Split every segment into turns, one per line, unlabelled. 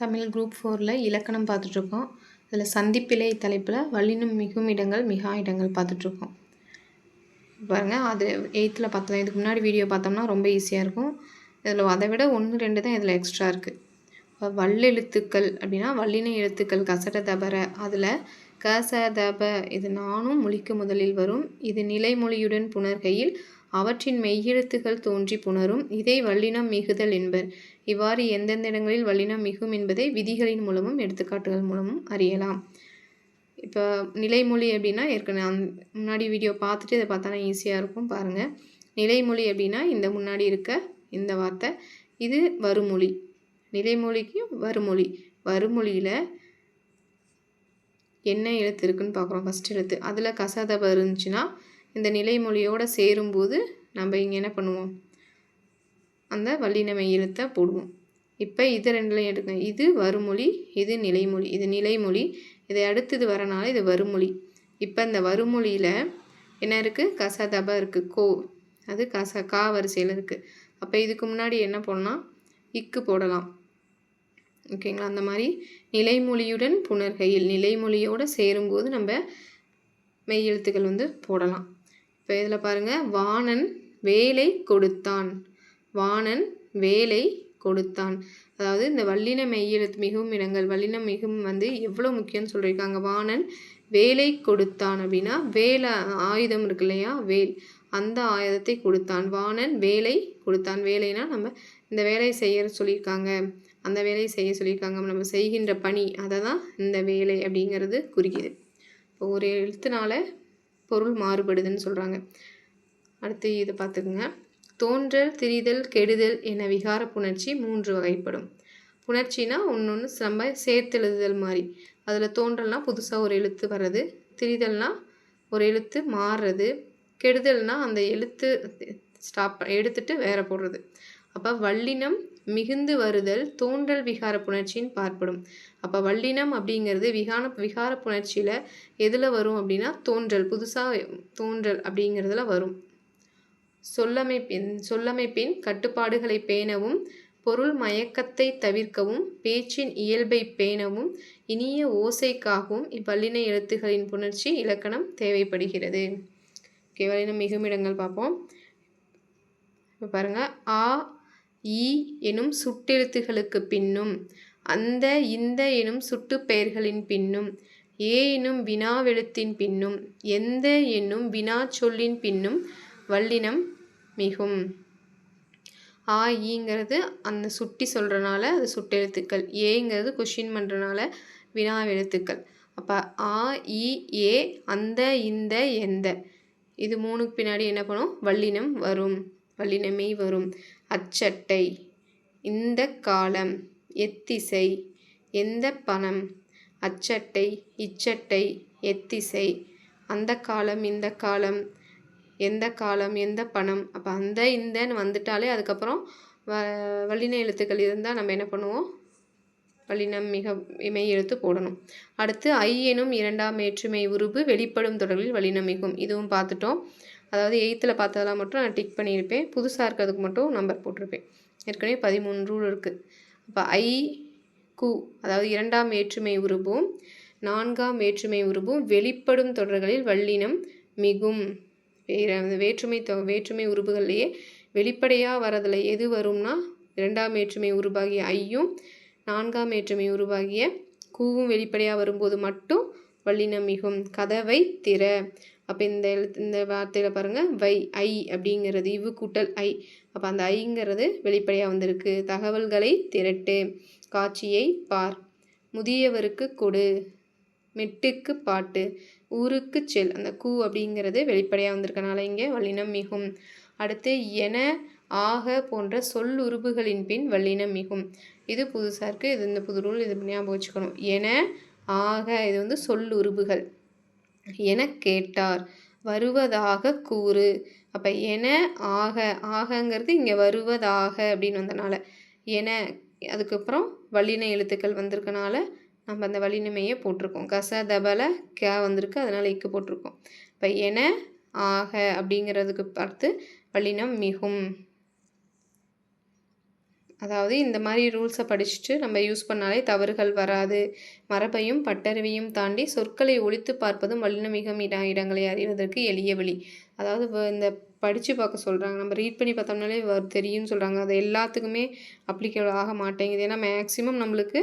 Tamil group ஃபோரில் இலக்கணம் பார்த்துட்ருக்கோம். இதில் சந்திப்பிலை தலைப்பில் வல்லினம் மிகும் இடங்கள் மிகா இடங்கள் பார்த்துட்ருக்கோம். பாருங்கள் அது எயித்தில் பார்த்தோம். இதுக்கு முன்னாடி வீடியோ பார்த்தோம்னா ரொம்ப ஈஸியாக இருக்கும். இதில் அதை விட ஒன்று ரெண்டு தான் இதில் எக்ஸ்ட்ரா இருக்குது இப்போ வல்லெழுத்துக்கள் அப்படின்னா வல்லின எழுத்துக்கள் கசட தபர. அதில் கச தப இது நானும் மொழிக்கு முதலில் வரும். இது நிலைமொழியுடன் புணர்கையில் அவற்றின் மெய்யெழுத்துகள் தோன்றி புணரும். இதை வல்லினம் மிகுதல் என்பர். இவ்வாறு எந்தெந்த இடங்களில் வல்லினம் மிகும் என்பதை விதிகளின் மூலமும் எடுத்துக்காட்டுகள் மூலமும் அறியலாம். இப்போ நிலைமொழி அப்படின்னா ஏற்கனவே அந் முன்னாடி வீடியோ பார்த்துட்டு இதை பார்த்தானா ஈஸியாக இருக்கும் பாருங்கள் நிலைமொழி அப்படின்னா இந்த முன்னாடி இருக்க இந்த வார்த்தை இது வருமொழி. நிலைமொழிக்கும் வருமொழி. வருமொழியில் என்ன எழுத்து இருக்குன்னு பார்க்குறோம். ஃபஸ்ட் எழுத்து. அதில் கசதப இருந்துச்சுன்னா இந்த நிலைமொழியோடு சேரும்போது நம்ம இங்கே என்ன பண்ணுவோம்? அந்த வல்லினமை எழுத்தை போடுவோம். இப்போ இது ரெண்டுலையும் எடுக்கணும் இது வருமொழி இது நிலைமொழி. இது நிலைமொழி இதை அடுத்தது வரனால இது வருமொழி. இப்போ இந்த வருமொழியில் என்ன இருக்குது கசதப இருக்குது கோ. அது கச கா வரிசையில் இருக்குது அப்போ இதுக்கு முன்னாடி என்ன போடலாம்? இக்கு போடலாம். ஓகேங்களா? அந்த மாதிரி நிலைமொழியுடன் புணர்கையில் நிலைமொழியோடு சேரும்போது நம்ம மெய் எழுத்துக்கள் வந்து போடலாம். இப்போ இதில் பாருங்கள் வாணன் வேலை கொடுத்தான். வாணன் வேலை கொடுத்தான். அதாவது இந்த வல்லின மெய்யெழுத்து மிகவும் இடங்கள் வல்லின மிகவும் வந்து எவ்வளோ முக்கியம்னு சொல்லியிருக்காங்க. வாணன் வேலை கொடுத்தான் அப்படின்னா வேலை ஆயுதம் இருக்கு இல்லையா? வேல் அந்த ஆயுதத்தை கொடுத்தான். வாணன் வேலை கொடுத்தான். வேலைனா நம்ம இந்த வேலையை செய்ய சொல்லியிருக்காங்க. அந்த வேலையை செய்ய சொல்லியிருக்காங்க. நம்ம செய்கின்ற பணி அதை தான் இந்த வேலை அப்படிங்கிறது குறிக்குது. இப்போ ஒரு எழுத்துனால பொருள் மாறுபடுதுன்னு சொல்கிறாங்க அடுத்து இதை பார்த்துக்குங்க. தோன்றல் திரிதல் கெடுதல் என விகார புணர்ச்சி மூன்று வகைப்படும். புணர்ச்சினா ஒன்று ஒன்று நம்ம சேர்த்தெழுதுதல் மாதிரி அதில் தோன்றல்னால் புதுசாக ஒரு எழுத்து வர்றது திரிதல்னால் ஒரு எழுத்து மாறுறது கெடுதல்னால் அந்த எழுத்து ஸ்டாப் எடுத்துட்டு வேற போடுறது. அப்போ வல்லினம் மிகுந்து வருதல் தோன்றல் விகார புணர்ச்சின்னு பார்ப்படும். அப்போ வல்லினம் அப்படிங்கிறது விகான விகார புணர்ச்சியில் எதில் வரும் அப்படின்னா தோன்றல் புதுசாக தோன்றல் அப்படிங்கிறதுல வரும். சொல்லமைப்பின் சொல்லமைப்பின் கட்டுப்பாடுகளை பேணவும் பொருள் மயக்கத்தை தவிர்க்கவும் பேச்சின் இயல்பை பேணவும் இனிய ஓசைக்காகவும் இவ்வல்லின எழுத்துகளின் புணர்ச்சி இலக்கணம் தேவைப்படுகிறது. ஓகே வல்லினம் மிகுமிடங்கள் பார்ப்போம். இப்போ பாருங்கள் ஆ ஈ எனும் சுட்டெழுத்துகளுக்கு பின்னும் அந்த இந்த எனும் சுட்டு பெயர்களின் பின்னும் ஏ எனும் வினாவெழுத்தின் பின்னும் எந்த என்னும் வினா சொல்லின் பின்னும் வல்லினம் மிகும். ஆ ஈங்கிறது அந்த சுட்டி சொல்கிறனால அது சுட்டெழுத்துக்கள். ஏங்கிறது கொஷின் பண்ணுறனால வினாவெழுத்துக்கள். அப்போ ஆ இ ஏ அந்த இந்த எந்த. இது மூணுக்கு பின்னாடி என்ன பண்ணும்? வல்லினம் வரும். வலினமை வரும். அச்சட்டை இந்த காலம் எத்திசை எந்த பணம்? அச்சட்டை இச்சட்டை எத்திசை. அந்த காலம் இந்த காலம் எந்த காலம் எந்த பணம்? அப்போ அந்த இந்தன்னு வந்துட்டாலே அதுக்கப்புறம் வ வல்லின எழுத்துக்கள் இருந்தால் நம்ம என்ன பண்ணுவோம்? வல்லினம் மிக இமை எழுத்து போடணும். அடுத்து ஐ எனும் இரண்டாம் ஏற்றுமை உருபு வெளிப்படும் தொடரில் வல்லினம் மிகும். இதுவும் பார்த்துட்டோம். அதாவது எயித்தில் பார்த்ததெல்லாம் மட்டும் நான் டிக் பண்ணியிருப்பேன். புதுசாக இருக்கிறதுக்கு மட்டும் நம்பர் போட்டிருப்பேன். ஏற்கனவே பதிமூணு ரூல் இருக்குது அப்போ ஐ கு அதாவது இரண்டாம் வேற்றுமை உருபும் நான்காம் வேற்றுமை உருபும் வெளிப்படும் தொடர்களில் வல்லினம் மிகும். வேறு வேற்றுமை தொ வேற்றுமை உருபுகள்லேயே வெளிப்படையாக வரதில் எது வரும்னா இரண்டாம் வேற்றுமை உருவாகிய ஐயும் நான்காம் வேற்றுமை உருவாகிய கூவும் வெளிப்படையாக வரும்போது மட்டும் வல்லினம் மிகும். கதவை திற. அப்போ இந்த எழுத்து இந்த வார்த்தையில் பாருங்கள் வை ஐ அப்படிங்கிறது இவு கூட்டல் ஐ. அப்போ அந்த ஐங்கிறது வெளிப்படையாக வந்திருக்கு. தகவல்களை திரட்டு காட்சியை பார். முதியவருக்கு கொடு. மெட்டுக்கு பாட்டு. ஊருக்கு செல். அந்த கூ அப்படிங்கிறது வெளிப்படையாக வந்திருக்கனால இங்கே வல்லினம் மிகும். அடுத்து என ஆக போன்ற சொல் உருபுகளின் பின் வல்லினம் மிகும். இது புதுசாக இருக்குது இது இந்த புது ரூல். இது ஞாபகம் வச்சுக்கணும். என ஆக. இது வந்து சொல் உருபுகள். என கேட்டார். வருவதாக கூறு. அப்போ என ஆக ஆகங்கிறது இங்கே வருவதாக அப்படின்னு வந்தனால என அதுக்கப்புறம் வல்லின எழுத்துக்கள் வந்திருக்கனால நம்ம அந்த வல்லினமையை போட்டிருக்கோம். கச தபல கே வந்திருக்கு அதனால் இக்கு போட்டிருக்கோம். இப்போ என ஆக அப்படிங்கிறதுக்கு பார்த்து வல்லினம் மிகும். அதாவது இந்த மாதிரி ரூல்ஸை படிச்சுட்டு நம்ம யூஸ் பண்ணாலே தவறுகள் வராது. மரபையும் பட்டறிவையும் தாண்டி சொற்களை ஒழித்து பார்ப்பதும் வல்லினமிகம் இட இடங்களை அறிவதற்கு எளிய வழி. அதாவது இந்த படித்து பார்க்க சொல்கிறாங்க நம்ம ரீட் பண்ணி பார்த்தோம்னாலே தெரியும்னு சொல்கிறாங்க அது எல்லாத்துக்குமே அப்ளிகபிள் ஆக மாட்டேங்குது. ஏன்னா மேக்ஸிமம் நம்மளுக்கு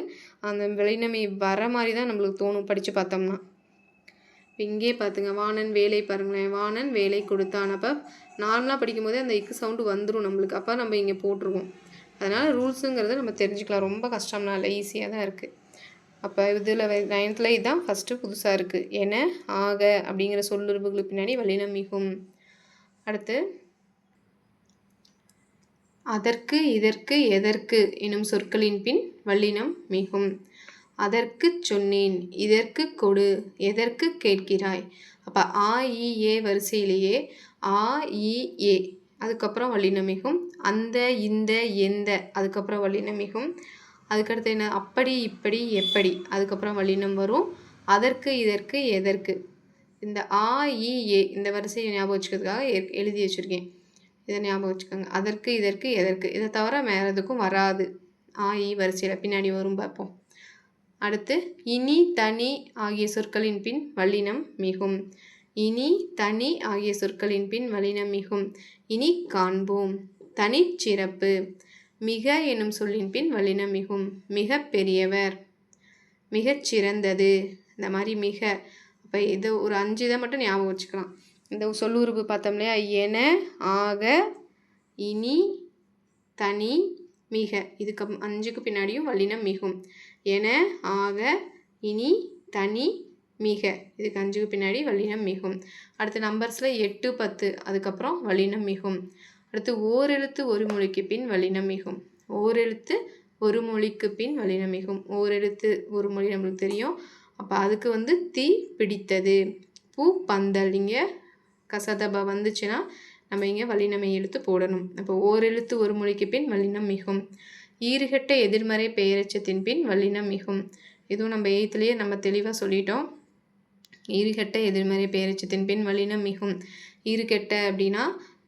அந்த வெளிநமை வர மாதிரி தான் நம்மளுக்கு தோணும் படித்து பார்த்தோம்னா. இங்கே பார்த்துங்க வாணன் வேலை பாருங்களேன். வாணன் வேலை கொடுத்தான். அப்போ நார்மலாக படிக்கும்போதே அந்த இக்கு சவுண்டு வந்துடும் நம்மளுக்கு. அப்போ நம்ம இங்கே போட்டிருவோம். அதனால் ரூல்ஸுங்கிறது நம்ம தெரிஞ்சுக்கலாம். ரொம்ப கஷ்டம்லாம் இல்லை. ஈஸியாக தான் இருக்குது அப்போ இதில் நைன்த்தில் இதுதான் ஃபஸ்ட்டு புதுசாக இருக்குது என ஆக அப்படிங்கிற சொல்லுறவுகளுக்கு பின்னாடி வல்லினம் மிகும். அடுத்து அதற்கு இதற்கு எதற்கு எனும் சொற்களின் பின் வல்லினம் மிகும். அதற்கு சொன்னேன் இதற்கு கொடு எதற்கு கேட்கிறாய்? அப்போ ஆ இ ஏ வரிசையிலேயே ஆ இ ஏ. அதுக்கப்புறம் வல்லினம் மிகும் அந்த இந்த எந்த அதுக்கப்புறம் வல்லினம் அதுக்கடுத்து என்ன? அப்படி இப்படி எப்படி? அதுக்கப்புறம் வல்லினம் வரும். அதற்கு இதற்கு எதற்கு? இந்த ஆ இ ஏ இந்த வரிசையை ஞாபகம் வச்சுக்கிறதுக்காக எழுதி வச்சுருக்கேன். இதை ஞாபகம் வச்சுக்கோங்க. அதற்கு இதற்கு எதற்கு? இதை தவிர வேறு எதுக்கும் வராது. ஆ இ வரிசையில் பின்னாடி வரும் பார்ப்போம். அடுத்து இனி தனி ஆகிய சொற்களின் பின் வல்லினம் மிகும். இனி தனி ஆகிய சொற்களின் பின் வலினமிகும். மிகும் இனி காண்போம். தனிச்சிறப்பு மிக எனும் சொல்லின் பின் வலினமிகும். மிகும் மிக பெரியவர். மிகச் சிறந்தது. இந்த மாதிரி மிக. அப்போ இது ஒரு அஞ்சு இதை மட்டும் ஞாபகம் வச்சுக்கலாம். இந்த சொல்லுறுப்பு பார்த்தோம் இல்லையா? என ஆக இனி தனி மிக. இதுக்கு அஞ்சுக்கு பின்னாடியும் வல்லினம் மிகும் என ஆக இனி தனி மிக இதுக்கு அஞ்சுக்கு பின்னாடி வல்லினம் மிகும். அடுத்து நம்பர்ஸில் எட்டு பத்து அதுக்கப்புறம் வல்லினம் மிகும். அடுத்து ஓரெழுத்து ஒரு மொழிக்கு பின் வல்லினம் மிகும். ஓரெழுத்து ஒரு மொழிக்கு பின் வல்லினம் மிகும். ஓரெழுத்து ஒரு மொழி நம்மளுக்கு தெரியும். அப்போ அதுக்கு வந்து தீ பிடித்தது. பூ பந்தல். இங்கே கசதப வந்துச்சுன்னா நம்ம இங்கே வல்லினமை எழுத்து போடணும். அப்போ ஓரெழுத்து ஒரு மொழிக்கு பின் வல்லினம் மிகும். ஈறுகட்ட எதிர்மறை பெயரச்சத்தின் பின் வல்லினம் மிகும். இதுவும் நம்ம எயித்துலேயே நம்ம தெளிவாக சொல்லிட்டோம். ஈறுகெட்ட எதிர்மறை பெயரெச்சத்தின் பின் வலினம் மிகும். ஈறுகெட்ட அப்படின்னா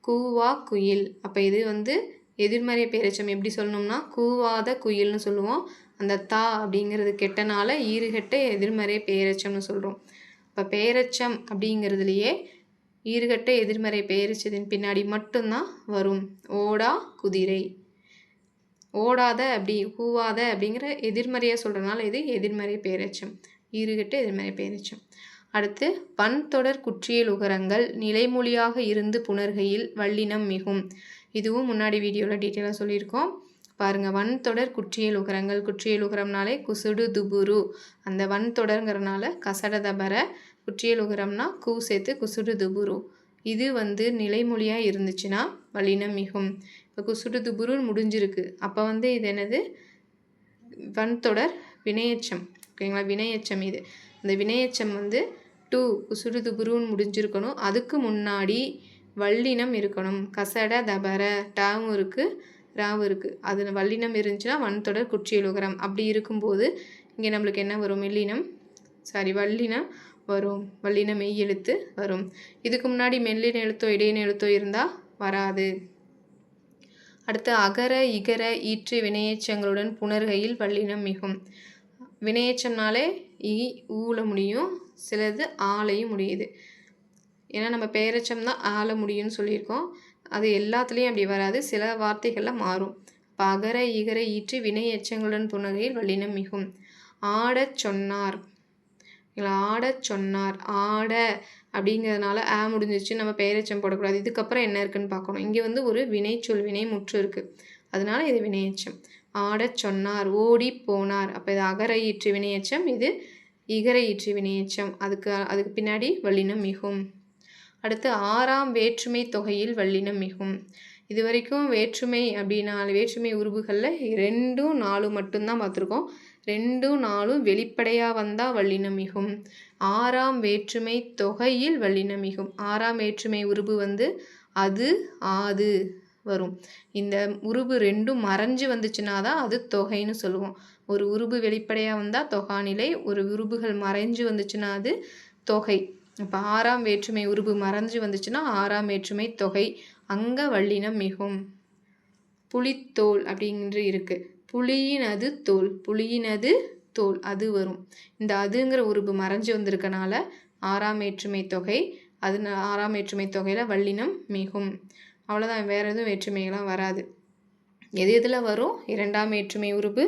கூவா குயில். அப்போ இது வந்து எதிர்மறை பேரச்சம் எப்படி சொல்லணும்னா கூவாத குயில்னு சொல்லுவோம். அந்த தா அப்படிங்கிறது கெட்டனால ஈறுகெட்ட எதிர்மறை பேரச்சம்னு சொல்கிறோம் இப்போ பேரச்சம் அப்படிங்கிறதுலையே ஈறுகட்ட எதிர்மறை பெயரெச்சத்தின் பின்னாடி மட்டும்தான் வரும். ஓடா குதிரை. ஓடாத அப்படி கூவாத அப்படிங்கிற எதிர்மறையாக சொல்கிறனால இது எதிர்மறை பேரச்சம். ஈறுகட்ட எதிர்மறை பெயரெச்சம் அடுத்து பன்தொடர் குற்றியல் உகரங்கள் நிலைமொழியாக இருந்து புணர்கையில் வல்லினம் மிகும். இதுவும் முன்னாடி வீடியோவில் டீட்டெயிலாக சொல்லியிருக்கோம். பாருங்கள் வன்தொடர் குற்றியல் உகரங்கள் குற்றியல் உகரம்னாலே குசுடு துபுரு. அந்த வன்தொடருங்கிறனால கசட தபர குற்றியல் உகரம்னா கூ சேர்த்து குசுடு துபுரு. இது வந்து நிலைமொழியாக இருந்துச்சுன்னா வல்லினம் மிகும். இப்போ குசுடு துபுருன்னு முடிஞ்சிருக்கு. அப்போ வந்து இது என்னது? வன்தொடர் வினையச்சம். ஓகேங்களா? வினையச்சம் இது. அந்த வினையச்சம் வந்து டூ குசுடு துபுருன்னு முடிஞ்சிருக்கணும். அதுக்கு முன்னாடி வல்லினம் இருக்கணும். கசட தபர டாவும் இருக்குது ராவும் இருக்குது அது வல்லினம் இருந்துச்சுன்னா வன்தொடர் குற்றியலுகரம். அப்படி இருக்கும்போது இங்கே நம்மளுக்கு என்ன வரும்? மெல்லினம். சாரி வல்லினம் வரும். வல்லின மெய் எழுத்து வரும். இதுக்கு முன்னாடி மெல்லின எழுத்தோ இடையின எழுத்தோ இருந்தால் வராது. அடுத்து அகர இகர ஈற்று வினையேச்சங்களுடன் புணர்கையில் வல்லினம் மிகும். வினையேச்சம்னாலே இ ஊல முடியும். சிலது ஆலையும் முடியுது. ஏன்னா நம்ம பேரச்சம் தான் ஆள முடியும்னு சொல்லியிருக்கோம். அது எல்லாத்துலேயும் அப்படி வராது. சில வார்த்தைகளில் மாறும். பகர அகர இகர ஈற்று வினை எச்சங்களுடன் புன்னகையில் வல்லினம் மிகும். ஆடச் சொன்னார். ஆடச் சொன்னார். ஆட அப்படிங்கிறதுனால ஆ முடிஞ்சிச்சு நம்ம பெயரச்சம் போடக்கூடாது. இதுக்கப்புறம் என்ன இருக்குன்னு பார்க்கணும். இங்கே வந்து ஒரு வினைச்சொல் வினை முற்று இருக்குது அதனால இது வினையச்சம் ஆடச் சொன்னார். ஓடி போனார். அப்போ இது அகர ஈற்று வினையச்சம் இது இகர ஈற்று வினையச்சம் அதுக்கு அதுக்கு பின்னாடி வல்லினம் மிகும். அடுத்து ஆறாம் வேற்றுமை தொகையில் வல்லினம் மிகும். இது வரைக்கும் வேற்றுமை அப்படின்னா வேற்றுமை உருவுகளில் ரெண்டும் நாலும் மட்டும்தான் பார்த்துருக்கோம். ரெண்டும் நாலும் வெளிப்படையாக வந்தால் வல்லினம் மிகும். ஆறாம் வேற்றுமை தொகையில் வல்லினம் மிகும். ஆறாம் வேற்றுமை உருபு வந்து அது ஆது வரும். இந்த உருபு ரெண்டும் மறைஞ்சு வந்துச்சுன்னா தான் அது தொகைன்னு சொல்லுவோம். ஒரு உருபு வெளிப்படையாக வந்தால் தொகாநிலை ஒரு உருபுகள் மறைஞ்சு வந்துச்சுன்னா அது தொகை. இப்போ ஆறாம் வேற்றுமை உருபு மறைஞ்சு வந்துச்சுன்னா ஆறாம் வேற்றுமை தொகை. அங்க வல்லினம் மிகும். புலித்தோல் அப்படின்று இருக்குது புலியினது தோல் புலியினது தோல் அது வரும். இந்த அதுங்கிற உருபு மறைஞ்சு வந்திருக்கனால ஆறாம் வேற்றுமை தொகை. அது ஆறாம் வேற்றுமை தொகையில் வல்லினம் மிகும். அவ்வளோதான் வேறு எதுவும் வேற்றுமைகள்லாம் வராது. எது எதில் வரும்? இரண்டாம் வேற்றுமை உருபு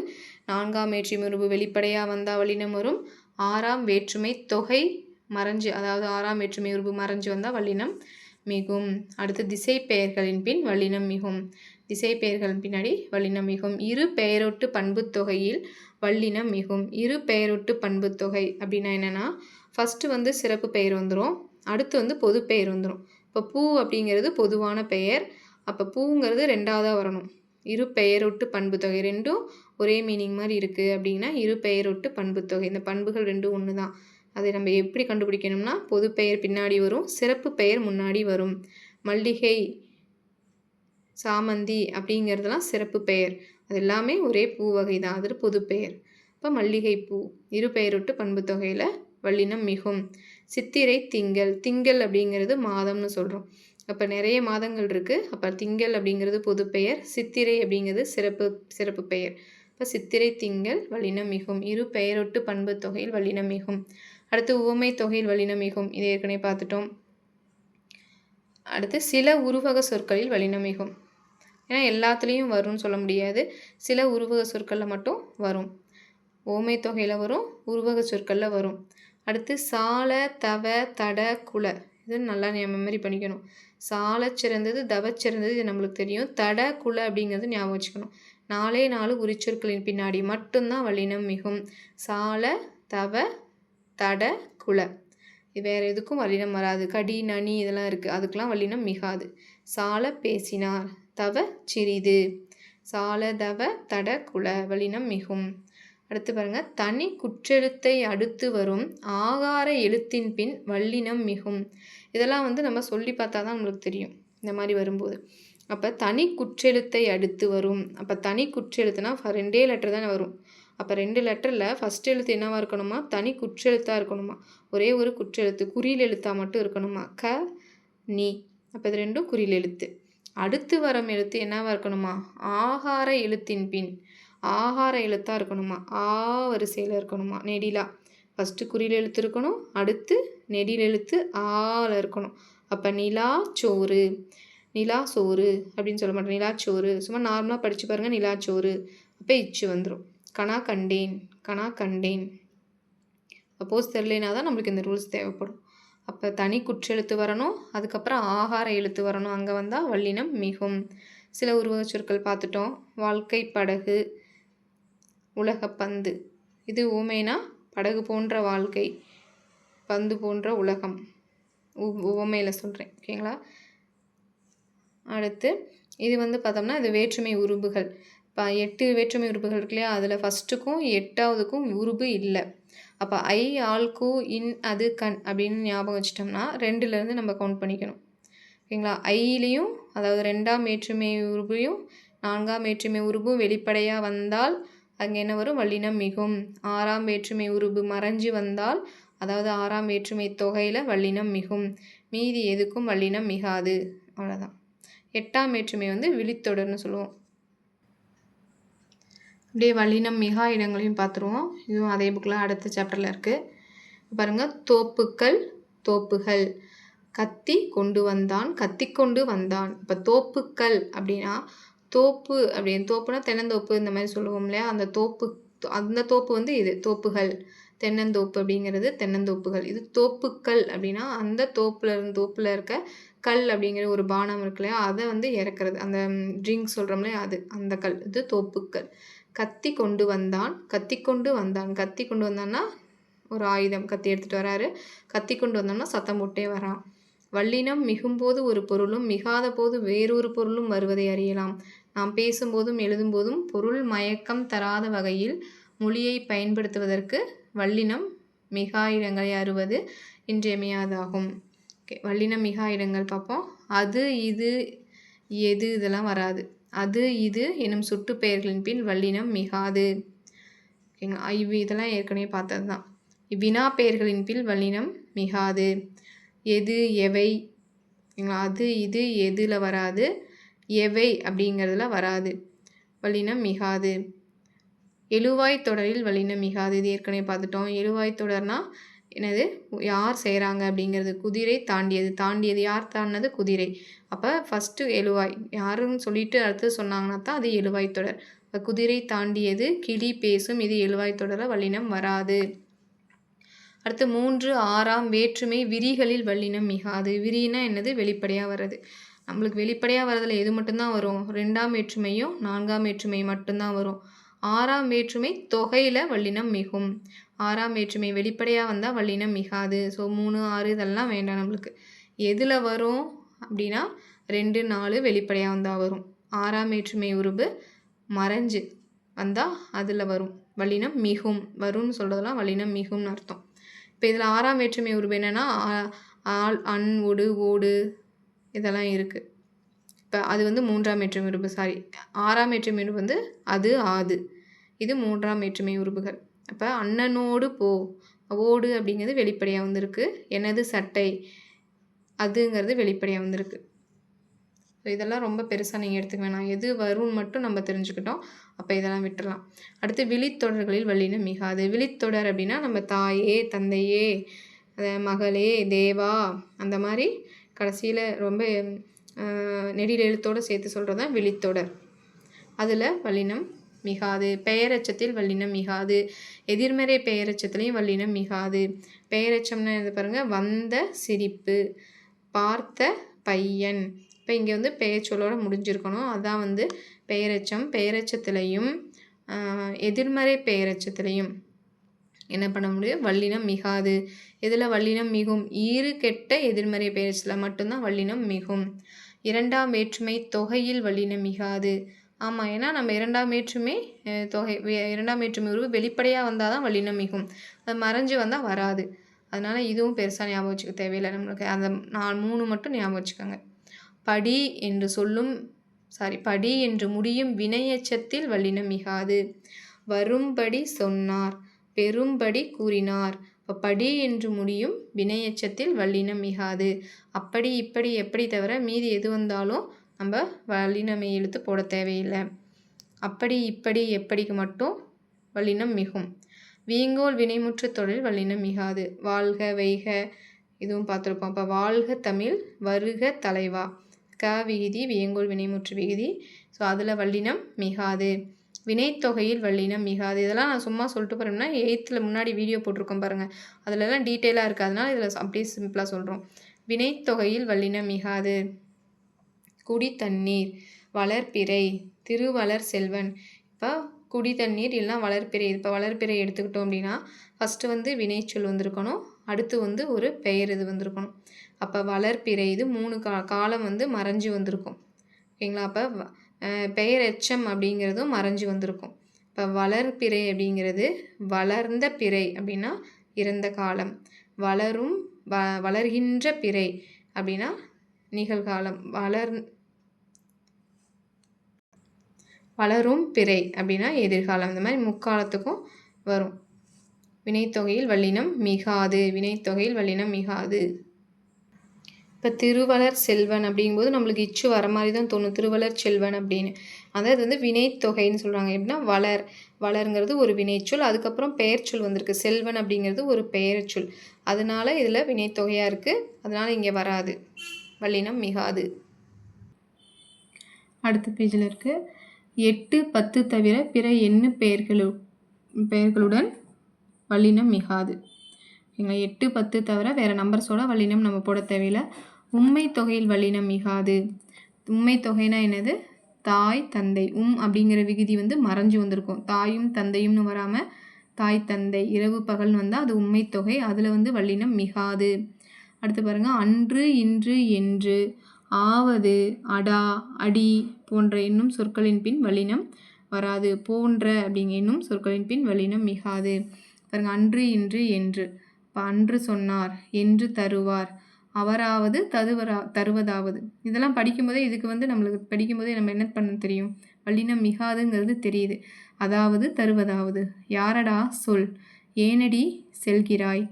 நான்காம் வேற்றுமை உருபு வெளிப்படையாக வந்தால் வல்லினம் வரும். ஆறாம் வேற்றுமை தொகை மறைஞ்சு அதாவது ஆறாம் வேற்றுமை உருபு மறைஞ்சு வந்தால் வல்லினம் மிகும். அடுத்து திசை பெயர்களின் பின் வல்லினம் மிகும். திசை பெயர்களின் பின்னாடி வல்லினம் மிகும். இரு பெயரொட்டு பண்பு தொகையில் வல்லினம் மிகும். இரு பெயரொட்டு பண்பு தொகை அப்படின்னா என்னென்னா ஃபஸ்ட்டு வந்து சிறப்பு பெயர் வந்துடும் அடுத்து வந்து பொது பெயர் வந்துடும் இப்போ பூ அப்படிங்கிறது பொதுவான பெயர். அப்போ பூங்கிறது ரெண்டாவதாக வரணும். இரு பெயரொட்டு பண்பு தொகை. ரெண்டும் ஒரே மீனிங் மாதிரி இருக்குது அப்படின்னா இரு பெயரொட்டு பண்பு தொகை. இந்த பண்புகள் ரெண்டும் ஒன்று தான் அதை நம்ம எப்படி கண்டுபிடிக்கணும்னா பொது பெயர் பின்னாடி வரும் சிறப்பு பெயர் முன்னாடி வரும். மல்லிகை சாமந்தி அப்படிங்கிறதுலாம் சிறப்பு பெயர். அது எல்லாமே ஒரே பூ வகை தான் அது பொது பெயர். இப்போ மல்லிகை பூ இரு பெயரொட்டு பண்பு தொகையில் வல்லினம் மிகும். சித்திரை திங்கள் திங்கள் அப்படிங்கிறது மாதம்னு சொல்கிறோம் அப்போ நிறைய மாதங்கள் இருக்குது அப்போ திங்கள் அப்படிங்கிறது பொது பெயர். சித்திரை அப்படிங்கிறது சிறப்பு சிறப்பு பெயர். இப்போ சித்திரை திங்கள் வல்லினம் மிகும். இரு பெயரொட்டு பண்பு தொகையில் வல்லினம் மிகும். அடுத்து உவமை தொகையில் வல்லினம் மிகும். இதை ஏற்கனவே பார்த்துட்டோம். அடுத்து சில உருவக சொற்களில் வல்லினம் மிகும். ஏன்னா எல்லாத்துலேயும் வரும்னு சொல்ல முடியாது. சில உருவக சொற்களில் மட்டும் வரும். ஓமை தொகையில் வரும் உருவக சொற்களில் வரும். அடுத்து சால தவ தட குல. இது நல்லா மெமரி பண்ணிக்கணும். சால சிறந்தது தவ சிறந்தது இது நம்மளுக்கு தெரியும். தட குல அப்படிங்கிறது ஞாபகம் வச்சுக்கணும். நாலே நாலு உரிச்சொற்களின் பின்னாடி மட்டும்தான் வல்லினம் மிகும். சால தவ தட குல வேறு எதுக்கும் வல்லினம் வராது. கடி நனி இதெல்லாம் இருக்குது அதுக்கெலாம் வல்லினம் மிகாது. சால பேசினார். தவ சிறிது. சால தவ தட குல வல்லினம் மிகும். அடுத்து பாருங்க. தனி குற்றெழுத்தை அடுத்து வரும் ஆகார எழுத்தின் பின் வல்லினம் மிகும். இதெல்லாம் வந்து நம்ம சொல்லி பார்த்தா தான் நம்மளுக்கு தெரியும். இந்த மாதிரி வரும்போது. அப்போ தனி குற்றெழுத்தை அடுத்து வரும். அப்போ தனி குற்றெழுத்துனா ரெண்டே லெட்டர் தானே வரும். அப்போ ரெண்டு லெட்டரில் ஃபஸ்ட் எழுத்து என்னவாக இருக்கணுமா? தனி குற்றெழுத்தாக இருக்கணுமா? ஒரே ஒரு குற்றெழுத்து குறியில் எழுத்தாக மட்டும் இருக்கணுமா? க நீ. அப்போ இது ரெண்டும் குறியில் எழுத்து. அடுத்து வரும் எழுத்து என்னவாக இருக்கணுமா? ஆகார எழுத்தின் பின். ஆகார எழுத்தாக இருக்கணுமா? ஆ வரிசையில் இருக்கணுமா? நெடிலா. ஃபஸ்ட்டு குறியில் எழுத்து இருக்கணும் அடுத்து நெடியில் எழுத்து ஆல இருக்கணும். அப்போ நிலா சோறு. நிலா சோறு அப்படின்னு சொல்ல மாட்டேன் நிலா சோறு. சும்மா நார்மலாக படித்து பாருங்கள் நிலா சோறு. அப்போ இச்சு வந்துடும் கணா கண்டேன். கணா கண்டேன். அப்போஸ் தெரிலனா தான் நம்மளுக்கு இந்த ரூல்ஸ் தேவைப்படும். அப்போ தனி குற்றெழுத்து வரணும். அதுக்கப்புறம் ஆகார எழுத்து வரணும். அங்கே வந்தால் வல்லினம் மிகும். சில உருவக சொற்கள் பார்த்துட்டோம். வாழ்க்கை படகு. உலக பந்து இது ஊமைனா படகு போன்ற வாழ்க்கை. பந்து போன்ற உலகம். உவமையில் சொல்கிறேன் ஓகேங்களா? அடுத்து இது வந்து பார்த்தோம்னா இது வேற்றுமை உருபுகள் இப்போ எட்டு வேற்றுமை உறுப்புகள் இருக்கு இல்லையா? அதில் ஃபஸ்ட்டுக்கும் எட்டாவதுக்கும் உருபு இல்லை. அப்போ ஐ ஆல்கோ இன் அது கண் அப்படின்னு ஞாபகம் வச்சிட்டோம்னா ரெண்டுலேருந்து நம்ம கவுண்ட் பண்ணிக்கணும். ஓகேங்களா? ஐலேயும் அதாவது ரெண்டாம் வேற்றுமை உருபையும் நான்காம் வேற்றுமை உருபும் வெளிப்படையாக வந்தால் அங்கே என்ன வரும் வல்லினம் மிகும். ஆறாம் வேற்றுமை உருபு மறைஞ்சு வந்தால் அதாவது ஆறாம் வேற்றுமை தொகையில் வல்லினம் மிகும். மீதி எதுக்கும் வல்லினம் மிகாது. அவ்வளோதான் எட்டாம் வேற்றுமை வந்து விழித்தொடர்னு சொல்லுவோம். அப்படியே வல்லினம் மிகா இடங்களையும் பார்த்துருவோம். இதுவும் அதே புக்கில் அடுத்த சாப்டரில் இருக்குது பாருங்கள் தோப்புக்கள் தோப்புகள். கத்தி கொண்டு வந்தான் கத்தி கொண்டு வந்தான். இப்போ தோப்புக்கள் அப்படின்னா தோப்பு அப்படின்னு தோப்புனா தென்னந்தோப்பு இந்த மாதிரி சொல்லுவோம் இல்லையா? அந்த தோப்பு அந்த தோப்பு வந்து இது தோப்புகள். தென்னந்தோப்பு அப்படிங்கிறது தென்னந்தோப்புகள். இது தோப்புக்கள் அப்படின்னா அந்த தோப்பில் தோப்பில் இருக்க கல் அப்படிங்கிற ஒரு பானம் இருக்கு இல்லையா? அதை வந்து இறக்குறது. அந்த ட்ரிங்க் சொல்கிறோம் இல்லையா? அது அந்த கல். இது தோப்புக்கள். கத்தி கொண்டு வந்தான். கத்தி கொண்டு வந்தான். கத்தி கொண்டு வந்தான்னா ஒரு ஆயுதம். கத்தி எடுத்துகிட்டு வராரு. கத்தி கொண்டு வந்தோம்னா சத்தம் போட்டே வரான். வல்லினம் மிகும்போது ஒரு பொருளும் மிகாத போது வேறொரு பொருளும் வருவதை அறியலாம். நாம் பேசும்போதும் எழுதும்போதும் பொருள் மயக்கம் தராத வகையில் மொழியை பயன்படுத்துவதற்கு வல்லினம் மிகா இடங்களை அறுவது இன்றியமையாதாகும். ஓகே வல்லினம் மிகா இடங்கள் பார்ப்போம். அது இது எது இதெல்லாம் வராது. அது இது எனும் சுட்டு பெயர்களின் பின் வல்லினம் மிகாது. ஓகேங்களா? இவ் இதெல்லாம் ஏற்கனவே பார்த்தது தான் வினா பெயர்களின் பின் வல்லினம் மிகாது. எது எவை? அது இது எதில் வராது. எவை அப்படிங்கிறதுல வராது. வல்லினம் மிகாது. எழுவாய் தொடரில் வல்லினம் மிகாது. இது ஏற்கனவே பார்த்துட்டோம். எழுவாய் தொடர்னா என்னது? யார் செய்கிறாங்க அப்படிங்கிறது. குதிரை தாண்டியது. தாண்டியது யார் தாண்டினது? குதிரை. அப்போ ஃபஸ்ட்டு எழுவாய். யாருன்னு சொல்லிட்டு அடுத்து சொன்னாங்கன்னா தான் அது எழுவாய் தொடர். இப்போ குதிரை தாண்டியது கிளி பேசும் இது எழுவாய் தொடர வல்லினம் வராது. அடுத்து மூன்று ஆறாம் வேற்றுமை விரிகளில் வல்லினம் மிகாது. விரினா என்னது? வெளிப்படையாக வர்றது. நம்மளுக்கு வெளிப்படையாக வரதில் எது மட்டும்தான் வரும்? ரெண்டாம் வேற்றுமையும் நான்காம் வேற்றுமை மட்டும்தான் வரும். ஆறாம் வேற்றுமை தொகையில் வல்லினம் மிகும். ஆறாம் வேற்றுமை வெளிப்படையாக வந்தால் வல்லினம் மிகாது. ஸோ மூணு ஆறு இதெல்லாம் வேண்டாம் நம்மளுக்கு. எதில் வரும் அப்படின்னா ரெண்டு நாலு வெளிப்படையாக வந்தால் வரும். ஆறாம் வேற்றுமை உருபு மறைஞ்சு வந்தால் அதில் வரும். வல்லினம் மிகும். வரும்னு சொல்கிறதெல்லாம் வல்லினம் மிகும்னு அர்த்தம். இப்போ இதில் ஆறாம் வேற்றுமை உருவு என்னென்னா ஆள் அன் ஒடு ஓடு இதெல்லாம் இருக்குது இப்போ அது வந்து மூன்றாம் வேற்றுமை உருவு சாரி ஆறாம் வேற்றுமை உருவு வந்து அது ஆது. இது மூன்றாம் வேற்றுமை உறுப்புகள். அப்போ அண்ணனோடு போ ஓடு அப்படிங்கிறது வெளிப்படையாக வந்திருக்கு. எனது சட்டை அதுங்கிறது வெளிப்படையாக வந்திருக்கு. ஸோ இதெல்லாம் ரொம்ப பெருசாக நீங்கள் எடுத்துக்க வேணாம். எது வரும்னு மட்டும் நம்ம தெரிஞ்சுக்கிட்டோம். அப்போ இதெல்லாம் விட்டுடலாம் அடுத்து விழித்தொடர்களில் வல்லினம் மிகாது. விழித்தொடர் அப்படின்னா நம்ம தாயே தந்தையே மகளே தேவா அந்த மாதிரி கடைசியில் ரொம்ப நெடில் எழுத்தோடு சேர்த்து சொல்கிறது தான் விழித்தொடர். அதில் வல்லினம் மிகாது பெயரச்சத்தில் வல்லினம் மிகாது எதிர்மறை பெயரச்சத்துலேயும் வல்லினம் மிகாது. பெயரச்சம்னா இது பாருங்கள் வந்த சிரிப்பு பார்த்த பையன். இப்போ இங்கே வந்து பெயர் சொல்லோடு முடிஞ்சிருக்கணும். அதான் வந்து பெயரச்சம் பெயரச்சத்துலேயும் எதிர்மறை பெயரச்சத்துலேயும். என்ன பண்ண முடியும்? வல்லினம் மிகாது. இதில் வல்லினம் மிகும்? ஈறு கெட்ட எதிர்மறை பெயரச்சத்தில் மட்டும்தான் வல்லினம் மிகும். இரண்டாம் வேற்றுமை தொகையில் வல்லினம் மிகாது. ஆமாம் ஏன்னா நம்ம இரண்டாம் வேற்றுமை தொகை இரண்டாம் வேற்றுமை உருவு வெளிப்படையாக வந்தால் தான் வல்லினம் மிகும். அது மறைஞ்சு வந்தால் வராது. அதனால் இதுவும் பெருசாக ஞாபகம் வச்சுக்க தேவையில்லை நம்மளுக்கு. அந்த நான் மூணு மட்டும் ஞாபகம் வச்சுக்கோங்க. படி என்று சொல்லும் சாரி படி என்று முடியும் வினையச்சத்தில் வல்லினம் மிகாது. வரும்படி சொன்னார். பெரும்படி கூறினார். இப்போ படி என்று முடியும் வினையச்சத்தில் வல்லினம் மிகாது. அப்படி இப்படி எப்படி தவிர மீதி எது வந்தாலும் நம்ம வல்லினமை எழுத்து போட தேவையில்லை. அப்படி இப்படி எப்படிக்கு மட்டும் வல்லினம் மிகும். வீங்கோல் வினைமுற்று தொழில் வல்லினம் மிகாது. வாழ்க வைக இதுவும் பார்த்துருப்போம் அப்போ வாழ்க தமிழ் வருக தலைவா க விகுதி வியங்கோல் வினைமுற்று விகுதி. ஸோ அதில் வல்லினம் மிகாது. வினைத்தொகையில் வல்லினம் மிகாது. இதெல்லாம் நான் சும்மா சொல்லிட்டு போகிறோம்னா எயித்தில் முன்னாடி வீடியோ போட்டிருக்கோம் பாருங்கள் அதிலலாம் டீட்டெயிலாக இருக்குது இதில் அப்படியே சிம்பிளாக சொல்கிறோம் வினைத்தொகையில் வல்லினம் மிகாது. குடி தண்ணீர் வளர்ப்பிறை திருவளர் செல்வன். இப்போ குடி தண்ணீர் இல்லைனா வளர்ப்பிறை இப்போ வளர்ப்பிறை எடுத்துக்கிட்டோம் அப்படின்னா ஃபஸ்ட்டு வந்து வினைச்சொல் வந்திருக்கணும். அடுத்து வந்து ஒரு பெயர் இது வந்திருக்கணும். அப்போ வளர்ப்பிறை இது மூணு கா காலம் வந்து மறைஞ்சு வந்திருக்கும். ஓகேங்களா? அப்போ பெயர் எச்சம் அப்படிங்கிறதும் மறைஞ்சு வந்திருக்கும். இப்போ வளர்பிறை அப்படிங்கிறது வளர்ந்த பிறை அப்படின்னா இறந்த காலம். வளரும் வ வளர்கின்ற பிறை அப்படின்னா நிகழ்காலம். வளர் வளரும் பிறை அப்படின்னா எதிர்காலம். இந்த மாதிரி முக்காலத்துக்கும் வரும். வினைத்தொகையில் வல்லினம் மிகாது. வினைத்தொகையில் வல்லினம் மிகாது. இப்போ திருவளர் செல்வன் அப்படிங்கும்போது நம்மளுக்கு இச்சு வர மாதிரி தான் தோணும். திருவளர் செல்வன் அப்படின்னு. அதாவது வந்து வினைத்தொகைன்னு சொல்கிறாங்க எப்படின்னா வளர். வளருங்கிறது ஒரு வினைச்சொல் அதுக்கப்புறம் பெயர்ச்சொல் வந்திருக்கு. செல்வன் அப்படிங்கிறது ஒரு பெயர்ச்சொல் அதனால் இதில் வினைத்தொகையாக இருக்குது அதனால் இங்கே வராது. வல்லினம் மிகாது. அடுத்த பேஜில் இருக்குது எட்டு பத்து தவிர பிற எண்ணு பெயர்களு பெயர்களுடன் வல்லினம் மிகாது. எங்களை எட்டு பத்து தவிர வேறு நம்பர்ஸோட வல்லினம் நம்ம போட தேவையில்லை. உண்மை தொகையில் வல்லினம் மிகாது. உண்மை தொகைனா என்னது? தாய் தந்தை. உம் அப்படிங்கிற விகுதி வந்து மறைஞ்சு வந்திருக்கும். தாயும் தந்தையும்னு வராமல் தாய் தந்தை இரவு பகல்னு வந்தால் அது உண்மை தொகை அதில் வந்து வல்லினம் மிகாது. அடுத்து பாருங்கள் அன்று இன்று என்று ஆவது அடா அடி போன்ற என்னும் சொற்களின் பின் வல்லினம் வராது. போன்ற அப்படிங்க என்னும் சொற்களின் பின் வல்லினம் மிகாது. பாருங்க அன்று இன்று என்று. இப்போ அன்று சொன்னார் என்று தருவார். அவராவது தருவரா தருவதாவது. இதெல்லாம் படிக்கும்போதே இதுக்கு வந்து நம்மளுக்கு படிக்கும்போதே நம்ம என்ன பண்ண தெரியும்? வல்லினம் மிகாதுங்கிறது தெரியுது. அதாவது தருவதாவது. யாரடா? சொல். ஏனடி? செல்கிறாய்.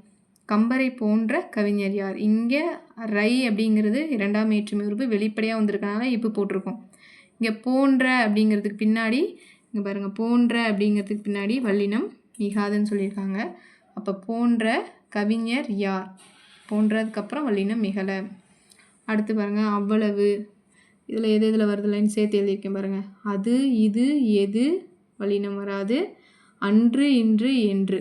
கம்பரை போன்ற கவிஞர் யார்? இங்கே ரை அப்படிங்கிறது இரண்டாம் ஏற்றுமை உறுப்பு வெளிப்படையாக வந்திருக்கனால இப்போ போட்டிருக்கோம். இங்கே போன்ற அப்படிங்கிறதுக்கு பின்னாடி இங்கே பாருங்கள் போன்ற அப்படிங்கிறதுக்கு பின்னாடி வல்லினம் மிகாதுன்னு சொல்லியிருக்காங்க. அப்போ போன்ற கவிஞர் யார்? போன்றதுக்கப்புறம் வல்லினம் மிகலை. அடுத்து பாருங்கள் அவ்வளவு. இதில் எது எதில் வருதுலன்னு சேர்த்து எழுதியிருக்கேன் பாருங்கள் அது இது எது வல்லினம் வராது. அன்று இன்று என்று.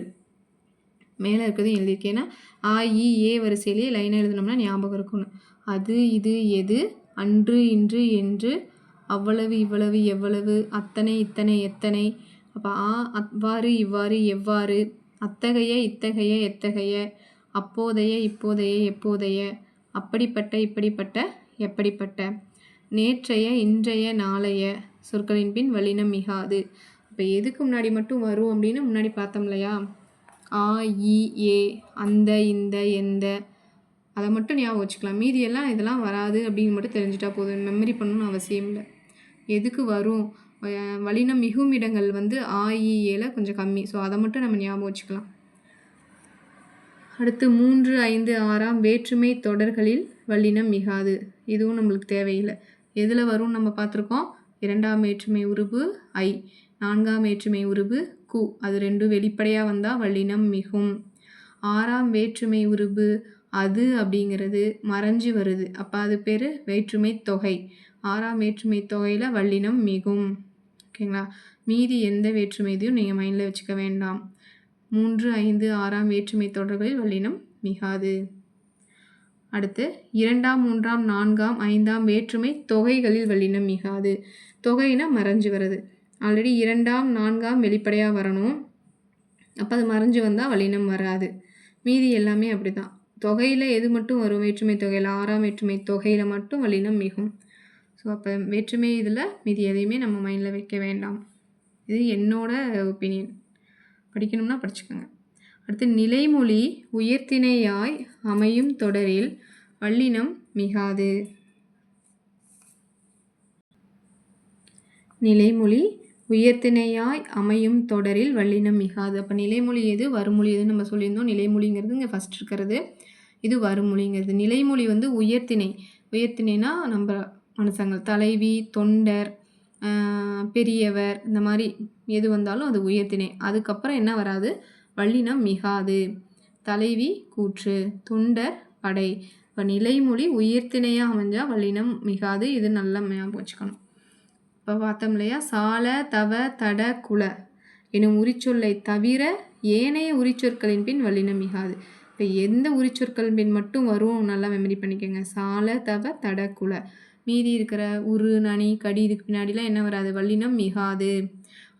மேலே இருக்கிறதும் எழுதியிருக்கேன். ஏன்னா ஆ இ ஏ வரிசையிலேயே லைனாக எழுதினோம்னா ஞாபகம் இருக்கணும் அது இது எது அன்று இன்று என்று. அவ்வளவு இவ்வளவு எவ்வளவு. அத்தனை இத்தனை எத்தனை. அப்போ ஆ அவ்வாறு இவ்வாறு எவ்வாறு. அத்தகைய இத்தகைய எத்தகைய. அப்போதைய இப்போதைய எப்போதைய அப்படிப்பட்ட இப்படிப்பட்ட எப்படிப்பட்ட. நேற்றைய இன்றைய நாளைய சொற்களின் பின் வலினம் மிகாது. இப்போ எதுக்கு முன்னாடி மட்டும் வரும் அப்படின்னு முன்னாடி பார்த்தோம் இல்லையா? ஆ இ ஏ அந்த இந்த எந்த. அதை மட்டும் ஞாபகம் வச்சுக்கலாம். மீதியெல்லாம் இதெல்லாம் வராது அப்படின்னு மட்டும் தெரிஞ்சுட்டா போதும். மெமரி பண்ணணும்னு அவசியம் இல்லை. எதுக்கு வரும்? வலினம் வல்லினம் மிகும் இடங்கள் வந்து ஆ கொஞ்சம் கம்மி. ஸோ அதை மட்டும் நம்ம ஞாபகம் வச்சுக்கலாம். அடுத்து மூன்று ஐந்து ஆறாம் வேற்றுமை தொடர்களில் வல்லினம் மிகாது. இதுவும் நம்மளுக்கு தேவையில்லை. எதில் வரும்னு நம்ம பார்த்துருக்கோம்? இரண்டாம் வேற்றுமை உருபு ஐ. நான்காம் வேற்றுமை உருபு கு. அது ரெண்டும் வெளிப்படையாக வந்தால் வல்லினம் மிகும். ஆறாம் வேற்றுமை உருபு அது அப்படிங்கிறது மறைஞ்சு வருது. அப்போ அது பேர் வேற்றுமை தொகை. ஆறாம் வேற்றுமை தொகையில் வல்லினம் மிகும். ஓகேங்களா? மீதி எந்த வேற்றுமை இதையும் நீங்கள் மைண்டில் வச்சுக்க வேண்டாம். மூன்று ஐந்து ஆறாம் வேற்றுமை தொடர்களில் வல்லினம் மிகாது. அடுத்து இரண்டாம் மூன்றாம் நான்காம் ஐந்தாம் வேற்றுமை தொகைகளில் வல்லினம் மிகாது. தொகைனா மறைஞ்சு வருது ஆல்ரெடி இரண்டாம் நான்காம் வெளிப்படையாக வரணும். அப்போ அது மறைஞ்சு வந்தால் வல்லினம் வராது. மீதி எல்லாமே அப்படி தான் தொகையில் எது மட்டும் வரும்? வேற்றுமை தொகையில் ஆறாம் வேற்றுமை தொகையில் மட்டும் வல்லினம் மிகும். ஸோ அப்போ வேற்றுமை இதில் மீதி எதையுமே நம்ம மைண்டில் வைக்க வேண்டாம். இது என்னோட ஒப்பீனியன் படிக்கணும்னா படிச்சுக்கோங்க. அடுத்து நிலைமொழி உயர்த்திணையாய் அமையும் தொடரில் வல்லினம் மிகாது. நிலைமொழி உயர்த்திணையாய் அமையும் தொடரில் வல்லினம் மிகாது. அப்போ நிலைமொழி எது? வருமொழி எதுன்னு நம்ம சொல்லியிருந்தோம். நிலைமொழிங்கிறது இங்கே ஃபஸ்ட் இருக்கிறது. இது வருமொழிங்கிறது நிலைமொழி வந்து உயர்த்திணை. உயர்த்திணைனா நம்ம மனுஷங்கள் தலைவி தொண்டர் பெரியவர் இந்த மாதிரி எது வந்தாலும் அது உயர்த்திணை அதுக்கப்புறம் என்ன வராது? வள்ளினம் மிகாது. தலைவி கூற்று. தொண்டர் படை. இப்போ நிலைமொழி உயர்த்திணையாக அமைஞ்சால் வல்லினம் மிகாது. இது நல்லா ஞாபகம் வச்சுக்கணும். இப்போ பார்த்தோம் இல்லையா? சால தவ தட குல. எனும் உரிச்சொல்லை தவிர ஏனைய உரிச்சொற்களின் பின் வல்லினம் மிகாது. இப்போ எந்த உரிச்சொற்களின் பின் மட்டும் வரும்? நல்லா மெமரி பண்ணிக்கோங்க. சால தவ தட குல. மீதி இருக்கிற உரு நனி கடி இதுக்கு பின்னாடிலாம் என்ன வராது? வல்லினம் மிகாது.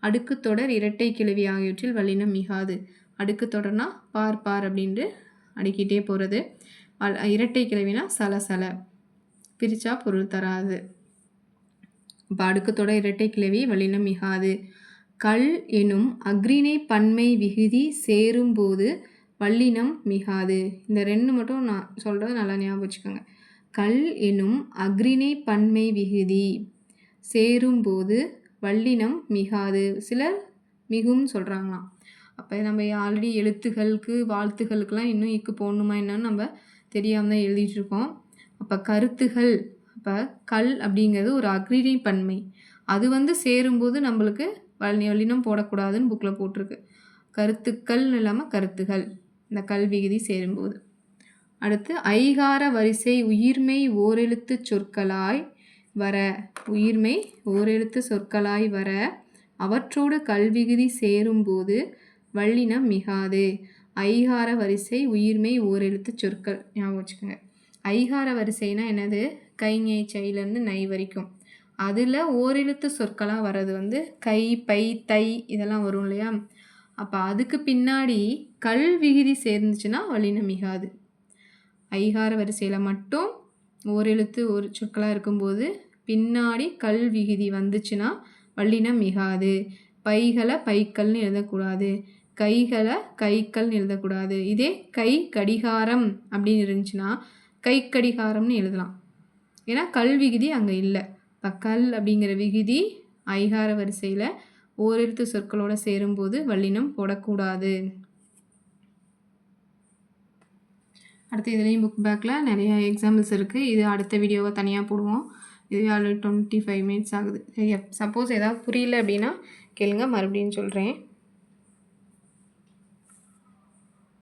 அடுக்கு தொடர் இரட்டை கிளவி ஆகியவற்றில் வல்லினம் மிகாது. அடுக்கு தொடர்னா பார் பார் அப்படின்ட்டு அடுக்கிட்டே போகிறது இரட்டை கிளவினா சல சல. பிரித்தா பொருள் தராது. இப்போ அடுக்கத்தோட இரட்டை கிளவி வல்லினம் மிகாது. கல் எனும் அக்ரிணை பன்மை விகுதி சேரும்போது வல்லினம் மிகாது. இந்த ரெண்டு மட்டும் நான் சொல்கிறது நல்லா ஞாபகம் வச்சுக்கோங்க. கல் எனும் அக்ரிணை பன்மை விகுதி. சேரும்போது வல்லினம் மிகாது. சிலர் மிகும் சொல்கிறாங்களாம் அப்போ நம்ம ஆல்ரெடி எழுத்துகளுக்கு வாழ்த்துகளுக்கெல்லாம் இன்னும் இக்கு போடணுமா என்னன்னு நம்ம தெரியாமல் தான் எழுதிட்டுருக்கோம் அப்போ கருத்துகள் அப்போ கல் அப்படிங்கிறது ஒரு அக்ரிணை பன்மை. அது வந்து சேரும்போது நம்மளுக்கு வலி வல்லினம் போடக்கூடாதுன்னு புக்கில் போட்டிருக்கு. கருத்துக்கள்னு இல்லாமல் கருத்துகள். இந்த கல்விகுதி சேரும்போது அடுத்து ஐகார வரிசை உயிர்மை ஓரெழுத்து சொற்களாய் வர உயிர்மை ஓரெழுத்து சொற்களாய் வர அவற்றோடு கல்விகுதி சேரும்போது வல்லினம் மிகாது. ஐகார வரிசை உயிர்மை ஓரெழுத்து சொற்கள் ஞாபகம் வச்சுக்கோங்க. ஐகார வரிசைனா என்னது? கைஞை செயலேருந்து நை வரைக்கும். அதில் ஓரெழுத்து சொற்களாக வர்றது வந்து கை பை தை இதெல்லாம் வரும் இல்லையா? அப்போ அதுக்கு பின்னாடி கல் விகுதி சேர்ந்துச்சுன்னா வலினம் மிகாது. ஐகார வரிசையில் மட்டும் ஓரெழுத்து ஒரு சொற்களாக இருக்கும்போது பின்னாடி கல் விகுதி வந்துச்சுன்னா வல்லினம் மிகாது. பைகளை பைக்கல்னு எழுதக்கூடாது. கைகளை கைக்கல்னு எழுதக்கூடாது. இதே கை கடிகாரம் அப்படின்னு இருந்துச்சுன்னா கை கடிகாரம்னு எழுதலாம். ஏன்னா கல் விகுதி அங்கே இல்லை. இப்போ கல் அப்படிங்கிற விகுதி ஐகார வரிசையில் ஓரெழுத்து சொற்களோடு சேரும்போது வல்லினம் போடக்கூடாது. அடுத்து இதுலேயும் புக் பேக்கில் நிறையா எக்ஸாம்பிள்ஸ் இருக்குது இது அடுத்த வீடியோவை தனியாக போடுவோம். இதுவே ஆல்ரெடி டுவெண்ட்டி ஃபைவ் மினிட்ஸ் ஆகுது சப்போஸ் ஏதாவது புரியல அப்படின்னா கேளுங்க. மறுபடியும் சொல்கிறேன்